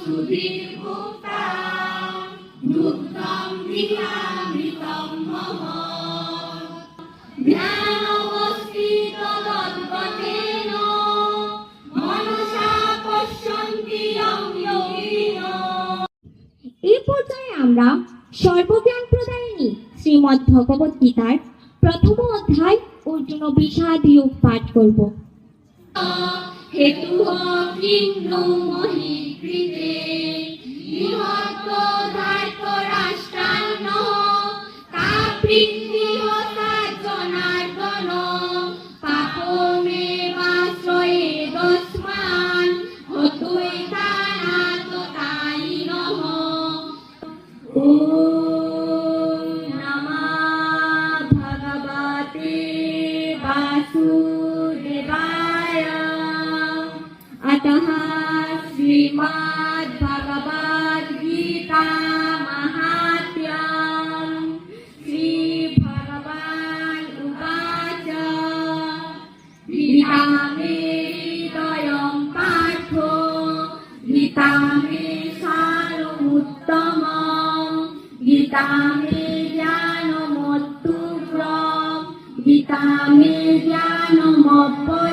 सुधीर्भुक्ता दुग्धं गृहामृतं मम ज्ञानवस्थितदद्गतेन मनसा पश्यन्ति यं योगिनो এই পর্যায়ে আমরা সর্বজ্ঞান প্রদায়িনী শ্রীমদ্ ভগবত গীতার প্রথম অধ্যায় অর্জুন বিষাদ যোগ পাঠ করব হেতু কিন্ন মহিকৃতে নিহত ধার্ত রাষ্ট্রান্ন তা বৃদ্ধি জনার্দন পাপমে বাশ্রয়ে দশমান হতুই তানাত তাই ও নমা বাসু श्रीमद्भगवद्गीता महात्म्यम् श्रीभगवान् उवाच गीता मे हृदयं पार्थो गीता मे सारमुत्तमम् गीता मे ज्ञानमोत्तुग्रम् गीता मे ज्ञानमव्ययम्